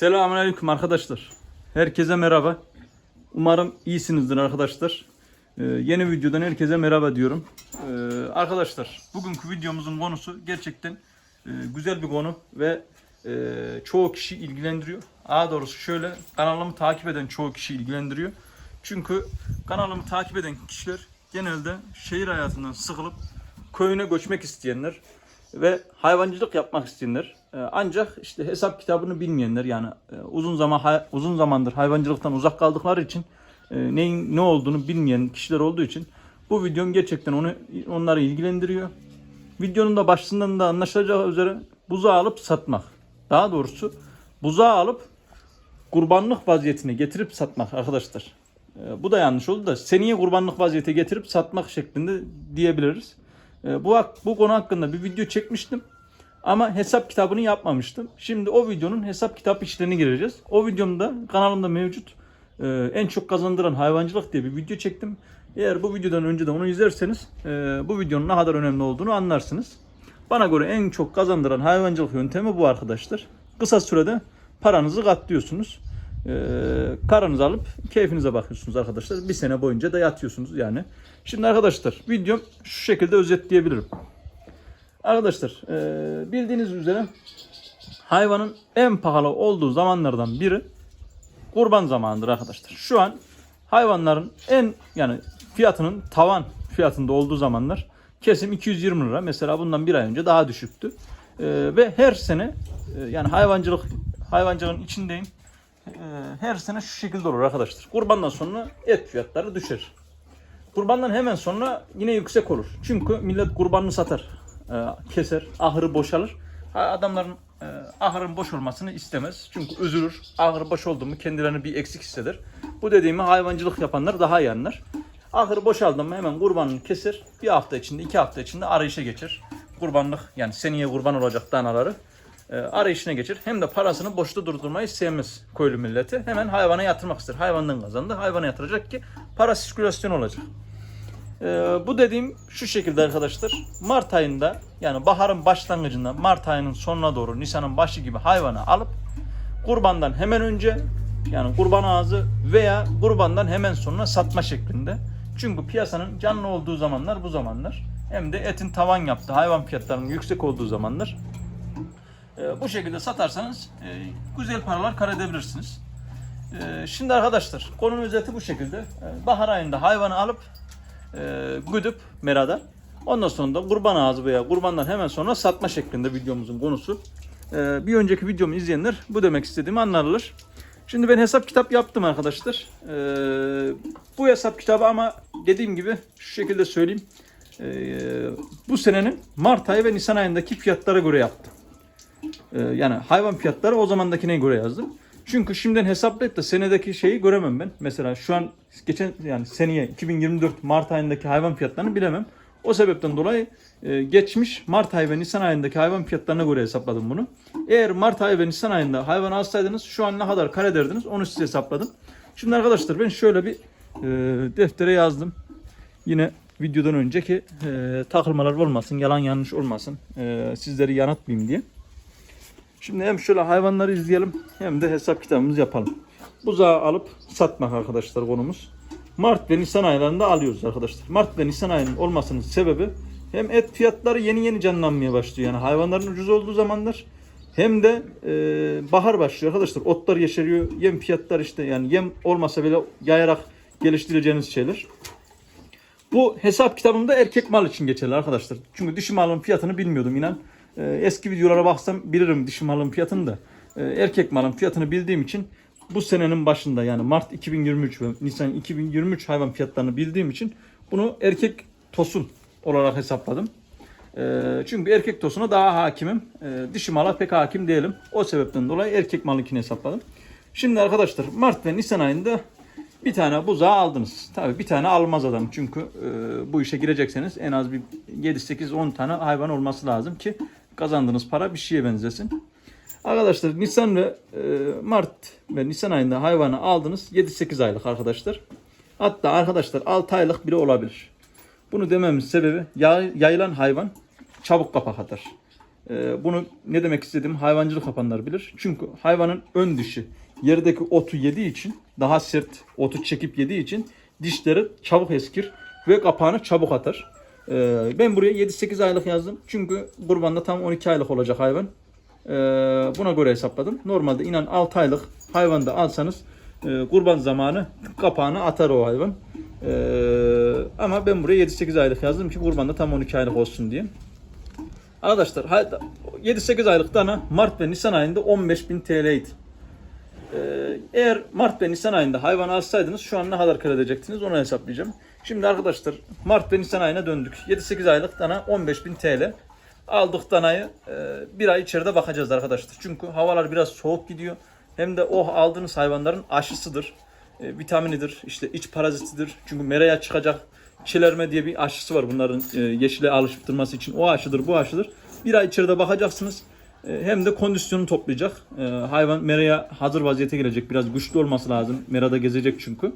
Selamünaleyküm arkadaşlar. Herkese merhaba. Umarım iyisinizdir arkadaşlar. Ee, yeni videodan herkese merhaba diyorum. Ee, arkadaşlar bugünkü videomuzun konusu gerçekten e, güzel bir konu ve e, çoğu kişi ilgilendiriyor. Daha doğrusu şöyle kanalımı takip eden çoğu kişi ilgilendiriyor. Çünkü kanalımı takip eden kişiler genelde şehir hayatından sıkılıp köyüne göçmek isteyenler ve hayvancılık yapmak isteyenler ancak işte hesap kitabını bilmeyenler yani e, uzun zaman uzun zamandır hayvancılıktan uzak kaldıkları için e, neyin ne olduğunu bilmeyen kişiler olduğu için bu videom gerçekten onu onları ilgilendiriyor. Videonun da başlığından da anlaşılacağı üzere buzağı alıp satmak. Daha doğrusu buzağı alıp kurbanlık vaziyetine getirip satmak arkadaşlar. E, bu da yanlış oldu da seneye kurbanlık vaziyete getirip satmak şeklinde diyebiliriz. Bu bu konu hakkında bir video çekmiştim. Ama hesap kitabını yapmamıştım. Şimdi o videonun hesap kitap işlerine gireceğiz. O videomda kanalımda mevcut e, en çok kazandıran hayvancılık diye bir video çektim. Eğer bu videodan önce de onu izlerseniz e, bu videonun ne kadar önemli olduğunu anlarsınız. Bana göre en çok kazandıran hayvancılık yöntemi bu arkadaşlar. Kısa sürede paranızı katlıyorsunuz. E, karınızı alıp keyfinize bakıyorsunuz arkadaşlar. Bir sene boyunca da yatıyorsunuz yani. Şimdi arkadaşlar videom şu şekilde özetleyebilirim. Arkadaşlar e, bildiğiniz üzere hayvanın en pahalı olduğu zamanlardan biri kurban zamanıdır arkadaşlar. Şu an hayvanların en yani fiyatının tavan fiyatında olduğu zamanlar kesim 220 lira. Mesela bundan bir ay önce daha düşüktü. E, ve her sene e, yani hayvancılık hayvancılığın içindeyim. Her sene şu şekilde olur arkadaşlar. Kurbandan sonra et fiyatları düşer. Kurbandan hemen sonra yine yüksek olur. Çünkü millet kurbanını satar, keser, ahırı boşalır. Adamların e, ahırın boş olmasını istemez. Çünkü üzülür. Ahırı boş oldu mu kendilerini bir eksik hisseder. Bu dediğimi hayvancılık yapanlar daha iyi anlar. Ahırı boşaldı mı hemen kurbanını keser. Bir hafta içinde, iki hafta içinde arayışa geçer. Kurbanlık yani seneye kurban olacak danaları e, arayışına geçer. Hem de parasını boşta durdurmayı sevmez köylü milleti. Hemen hayvana yatırmak ister. Hayvandan kazandı. Hayvana yatıracak ki para sirkülasyon olacak. E, bu dediğim şu şekilde arkadaşlar. Mart ayında yani baharın başlangıcında Mart ayının sonuna doğru Nisan'ın başı gibi hayvanı alıp kurbandan hemen önce yani kurban ağzı veya kurbandan hemen sonra satma şeklinde. Çünkü piyasanın canlı olduğu zamanlar bu zamanlar. Hem de etin tavan yaptığı hayvan fiyatlarının yüksek olduğu zamanlar. E, bu şekilde satarsanız e, güzel paralar kar edebilirsiniz. E, şimdi arkadaşlar konunun özeti bu şekilde. E, bahar ayında hayvanı alıp e, güdüp merada ondan sonra da kurban ağzı veya kurbandan hemen sonra satma şeklinde videomuzun konusu. E, bir önceki videomu izleyenler bu demek istediğimi anlarlar. Şimdi ben hesap kitap yaptım arkadaşlar. E, bu hesap kitabı ama dediğim gibi şu şekilde söyleyeyim. E, bu senenin Mart ayı ve Nisan ayındaki fiyatlara göre yaptım. Ee, yani hayvan fiyatları o zamandakine göre yazdım. Çünkü şimdiden hesaplayıp da senedeki şeyi göremem ben. Mesela şu an geçen yani seneye 2024 Mart ayındaki hayvan fiyatlarını bilemem. O sebepten dolayı e, geçmiş Mart ayı ve Nisan ayındaki hayvan fiyatlarına göre hesapladım bunu. Eğer Mart ayı ve Nisan ayında hayvan alsaydınız şu an ne kadar kar ederdiniz onu size hesapladım. Şimdi arkadaşlar ben şöyle bir e, deftere yazdım. Yine videodan önceki e, takılmalar olmasın, yalan yanlış olmasın, e, sizleri yanıltmayayım diye. Şimdi hem şöyle hayvanları izleyelim hem de hesap kitabımızı yapalım. Buzağı alıp satmak arkadaşlar konumuz. Mart ve Nisan aylarında alıyoruz arkadaşlar. Mart ve Nisan ayının olmasının sebebi hem et fiyatları yeni yeni canlanmaya başlıyor. Yani hayvanların ucuz olduğu zamanlar hem de e, bahar başlıyor arkadaşlar. Otlar yeşeriyor. Yem fiyatlar işte yani yem olmasa bile yayarak geliştireceğiniz şeyler. Bu hesap kitabımda erkek mal için geçerli arkadaşlar. Çünkü dişi malın fiyatını bilmiyordum inan. Ee, eski videolara baksam bilirim dişi malın fiyatını da. Ee, erkek malın fiyatını bildiğim için bu senenin başında yani Mart 2023 ve Nisan 2023 hayvan fiyatlarını bildiğim için bunu erkek tosun olarak hesapladım. Ee, çünkü erkek tosuna daha hakimim. Dişi mala pek hakim değilim. O sebepten dolayı erkek malınkini hesapladım. Şimdi arkadaşlar Mart ve Nisan ayında bir tane buzağı aldınız. Tabii bir tane almaz adam çünkü e, bu işe girecekseniz en az bir 7-8-10 tane hayvan olması lazım ki kazandığınız para bir şeye benzesin. Arkadaşlar Nisan ve e, Mart ve Nisan ayında hayvanı aldınız 7-8 aylık arkadaşlar. Hatta arkadaşlar 6 aylık bile olabilir. Bunu dememin sebebi yay- yayılan hayvan çabuk kapak atar. Ee, bunu ne demek istediğim hayvancılık yapanlar bilir. Çünkü hayvanın ön dişi yerdeki otu yediği için daha sert otu çekip yediği için dişleri çabuk eskir ve kapağını çabuk atar. Ee, ben buraya 7-8 aylık yazdım. Çünkü kurbanda tam 12 aylık olacak hayvan. Ee, buna göre hesapladım. Normalde inan 6 aylık hayvanda alsanız e, kurban zamanı kapağını atar o hayvan. Ee, ama ben buraya 7-8 aylık yazdım ki kurbanda tam 12 aylık olsun diye. Arkadaşlar hay- 7-8 aylık dana Mart ve Nisan ayında 15.000 TL'ydi. Ee, eğer Mart ve Nisan ayında hayvan alsaydınız şu an ne kadar kar edecektiniz onu hesaplayacağım. Şimdi arkadaşlar Mart ve Nisan ayına döndük. 7-8 aylık dana 15.000 TL. Aldık danayı e, bir ay içeride bakacağız arkadaşlar. Çünkü havalar biraz soğuk gidiyor. Hem de o aldığınız hayvanların aşısıdır. E, vitaminidir, işte iç parazitidir. Çünkü meraya çıkacak çilerme diye bir aşısı var bunların e, yeşile alıştırması için. O aşıdır, bu aşıdır. Bir ay içeride bakacaksınız. Hem de kondisyonu toplayacak. Hayvan meraya hazır vaziyete gelecek. Biraz güçlü olması lazım. Merada gezecek çünkü.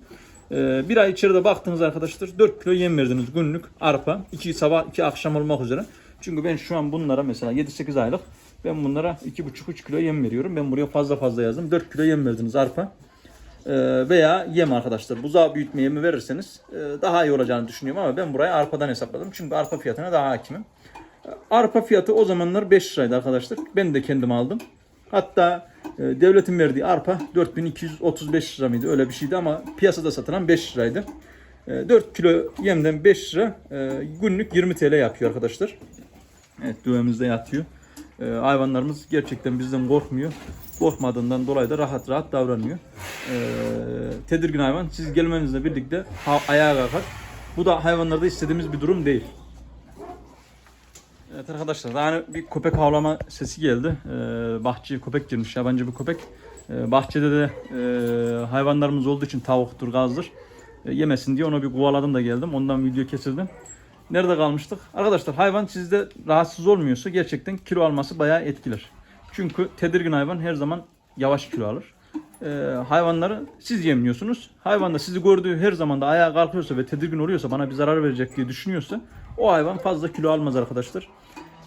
E, bir ay içeride baktınız arkadaşlar 4 kilo yem verdiniz günlük arpa. 2 sabah 2 akşam olmak üzere. Çünkü ben şu an bunlara mesela 7-8 aylık ben bunlara 2,5-3 kilo yem veriyorum. Ben buraya fazla fazla yazdım. 4 kilo yem verdiniz arpa. E, veya yem arkadaşlar. Buzağı büyütme yemi verirseniz e, daha iyi olacağını düşünüyorum ama ben buraya arpadan hesapladım. Çünkü arpa fiyatına daha hakimim. Arpa fiyatı o zamanlar 5 liraydı arkadaşlar. Ben de kendim aldım. Hatta devletin verdiği arpa 4235 lira mıydı öyle bir şeydi ama piyasada satılan 5 liraydı. E, 4 kilo yemden 5 lira e, günlük 20 TL yapıyor arkadaşlar. Evet düğümüzde yatıyor. E, hayvanlarımız gerçekten bizden korkmuyor. Korkmadığından dolayı da rahat rahat davranıyor. Tedirgin hayvan siz gelmenizle birlikte ayağa kalkar. Bu da hayvanlarda istediğimiz bir durum değil. Evet arkadaşlar yani bir köpek havlama sesi geldi. Ee, bahçeye köpek girmiş yabancı bir köpek. Ee, bahçede de e, hayvanlarımız olduğu için tavuktur, gazdır. E, yemesin diye onu bir kovaladım da geldim. Ondan video kesildim. Nerede kalmıştık? Arkadaşlar hayvan sizde rahatsız olmuyorsa gerçekten kilo alması bayağı etkiler. Çünkü tedirgin hayvan her zaman yavaş kilo alır. Ee, hayvanları siz yemliyorsunuz. Hayvan da sizi gördüğü her zaman da ayağa kalkıyorsa ve tedirgin oluyorsa bana bir zarar verecek diye düşünüyorsa o hayvan fazla kilo almaz arkadaşlar.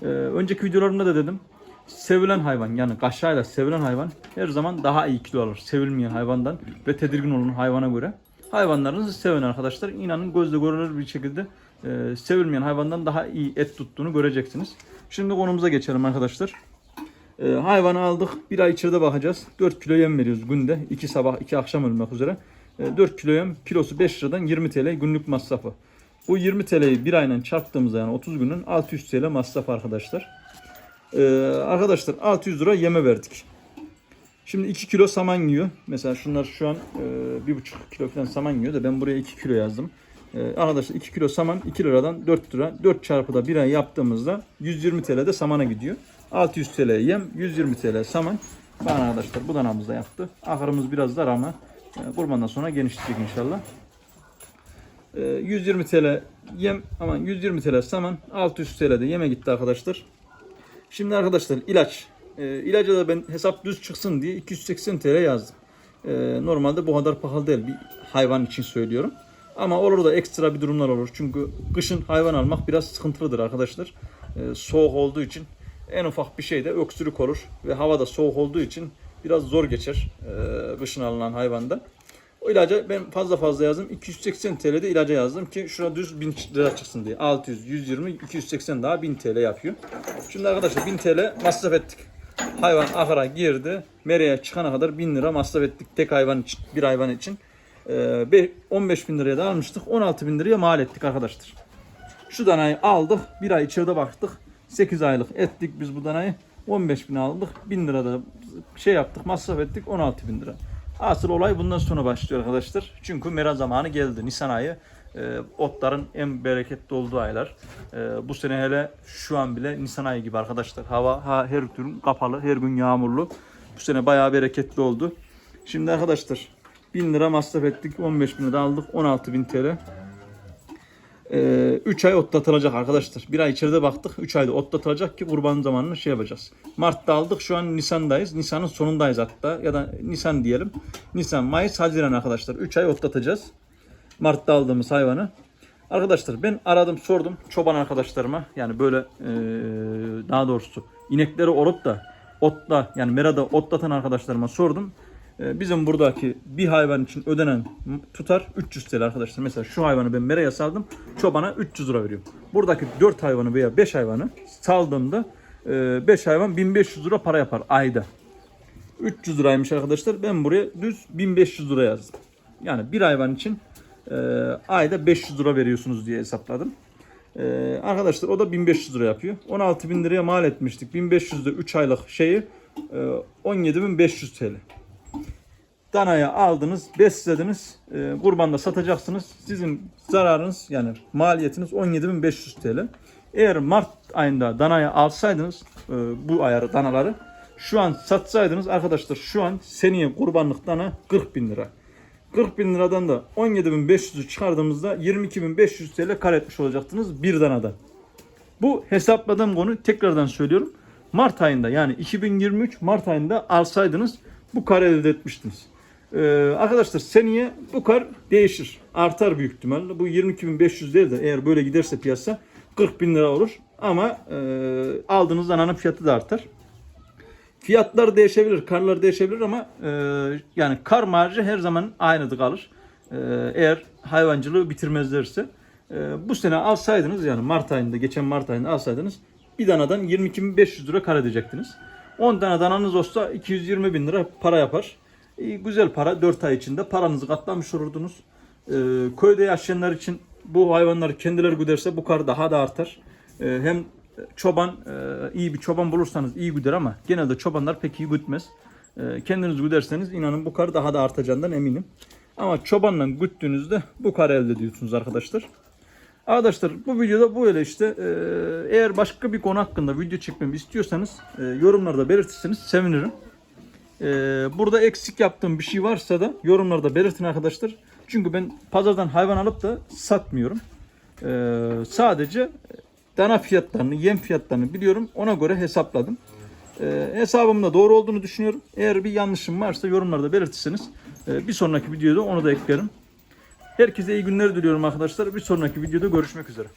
Ee, önceki videolarımda da dedim. Sevilen hayvan yani kaşayla sevilen hayvan her zaman daha iyi kilo alır. Sevilmeyen hayvandan ve tedirgin olan hayvana göre. Hayvanlarınızı sevin arkadaşlar. İnanın gözle görülür bir şekilde e, sevilmeyen hayvandan daha iyi et tuttuğunu göreceksiniz. Şimdi konumuza geçelim arkadaşlar. Ee, hayvanı aldık. Bir ay içeride bakacağız. 4 kilo yem veriyoruz günde. 2 sabah 2 akşam olmak üzere. Ee, 4 kilo yem kilosu 5 liradan 20 TL günlük masrafı. Bu 20 TL'yi bir ayla çarptığımızda yani 30 günün 600 TL masraf arkadaşlar. Ee, arkadaşlar 600 lira yeme verdik. Şimdi 2 kilo saman yiyor. Mesela şunlar şu an e, 1,5 kilo falan saman yiyor da ben buraya 2 kilo yazdım. Ee, arkadaşlar 2 kilo saman 2 liradan 4 lira. 4 çarpı da bir ay yaptığımızda 120 TL de samana gidiyor. 600 TL yem, 120 TL saman. Bakın arkadaşlar bu danamız da yaptı. Ahırımız biraz dar ama e, kurbandan sonra genişleyecek inşallah. E, 120 TL yem aman 120 TL saman 600 TL de yeme gitti arkadaşlar. Şimdi arkadaşlar ilaç. E, ilaca da ben hesap düz çıksın diye 280 TL yazdım. E, normalde bu kadar pahalı değil bir hayvan için söylüyorum. Ama olur da ekstra bir durumlar olur. Çünkü kışın hayvan almak biraz sıkıntılıdır arkadaşlar. E, soğuk olduğu için en ufak bir şeyde öksürük olur ve havada soğuk olduğu için biraz zor geçer e, kışın alınan hayvanda. O ilaca ben fazla fazla yazdım. 280 TL'de ilaca yazdım ki şuna düz 1000 lira çıksın diye. 600, 120, 280 daha 1000 TL yapıyor. Şimdi arkadaşlar 1000 TL masraf ettik. Hayvan ahıra girdi. Mereye çıkana kadar 1000 lira masraf ettik tek hayvan için, bir hayvan için. Ee, be- 15 bin liraya da almıştık. 16 bin liraya mal ettik arkadaşlar. Şu danayı aldık. Bir ay içeride baktık. 8 aylık ettik biz bu danayı. 15 bin aldık. 1000 lira da şey yaptık masraf ettik 16 bin lira. Asıl olay bundan sonra başlıyor arkadaşlar. Çünkü mera zamanı geldi. Nisan ayı e, otların en bereketli olduğu aylar. E, bu sene hele şu an bile Nisan ayı gibi arkadaşlar. Hava ha, her gün kapalı, her gün yağmurlu. Bu sene bayağı bereketli oldu. Şimdi arkadaşlar 1000 lira masraf ettik. 15 bin lira aldık. 16 bin TL. 3 ay otlatılacak arkadaşlar. Bir ay içeride baktık. 3 ayda otlatılacak ki kurban zamanını şey yapacağız. Mart'ta aldık. Şu an Nisan'dayız. Nisan'ın sonundayız hatta. Ya da Nisan diyelim. Nisan, Mayıs, Haziran arkadaşlar. 3 ay otlatacağız. Mart'ta aldığımız hayvanı. Arkadaşlar ben aradım sordum çoban arkadaşlarıma yani böyle e, daha doğrusu inekleri olup da otla yani merada otlatan arkadaşlarıma sordum. E, bizim buradaki bir hayvan için ödenen tutar 300 TL arkadaşlar. Mesela şu hayvanı ben meraya saldım çobana 300 lira veriyorum. Buradaki 4 hayvanı veya 5 hayvanı saldığımda 5 hayvan 1500 lira para yapar ayda. 300 liraymış arkadaşlar. Ben buraya düz 1500 lira yazdım. Yani bir hayvan için e, ayda 500 lira veriyorsunuz diye hesapladım. E, arkadaşlar o da 1500 lira yapıyor. 16.000 liraya mal etmiştik. 1500'de 3 aylık şeyi e, 17.500 TL. Danaya aldınız, beslediniz, e, kurbanda satacaksınız. Sizin zararınız yani maliyetiniz 17.500 TL. Eğer Mart ayında danaya alsaydınız e, bu ayarı danaları şu an satsaydınız arkadaşlar şu an seneye kurbanlık dana 40 bin lira. 40 bin liradan da 17.500'ü çıkardığımızda 22.500 TL kar etmiş olacaktınız bir danadan. Bu hesapladığım konu tekrardan söylüyorum. Mart ayında yani 2023 Mart ayında alsaydınız bu kar elde etmiştiniz. Ee, arkadaşlar seneye bu kar değişir. Artar büyük ihtimalle. Bu 22.500 değil de eğer böyle giderse piyasa 40 bin lira olur. Ama e, aldığınız dananın fiyatı da artar. Fiyatlar değişebilir, karlar değişebilir ama e, yani kar marjı her zaman aynıdır kalır. E, eğer hayvancılığı bitirmezlerse. E, bu sene alsaydınız yani Mart ayında, geçen Mart ayında alsaydınız bir danadan 22.500 lira kar edecektiniz. 10 tane dananız olsa 220 bin lira para yapar. E, güzel para 4 ay içinde paranızı katlamış olurdunuz. E, köyde yaşayanlar için bu hayvanları kendileri güderse bu kar daha da artar. E, hem çoban e, iyi bir çoban bulursanız iyi güder ama genelde çobanlar pek iyi gütmez. E, kendiniz güderseniz inanın bu kar daha da artacağından eminim. Ama çobanla güttüğünüzde bu kar elde ediyorsunuz arkadaşlar. Arkadaşlar bu videoda bu öyle işte. Eğer başka bir konu hakkında video çekmemi istiyorsanız e, yorumlarda belirtirseniz sevinirim. E, burada eksik yaptığım bir şey varsa da yorumlarda belirtin arkadaşlar. Çünkü ben pazardan hayvan alıp da satmıyorum. E, sadece dana fiyatlarını, yem fiyatlarını biliyorum. Ona göre hesapladım. E, hesabımın da doğru olduğunu düşünüyorum. Eğer bir yanlışım varsa yorumlarda belirtirseniz e, bir sonraki videoda onu da eklerim. Herkese iyi günler diliyorum arkadaşlar. Bir sonraki videoda görüşmek üzere.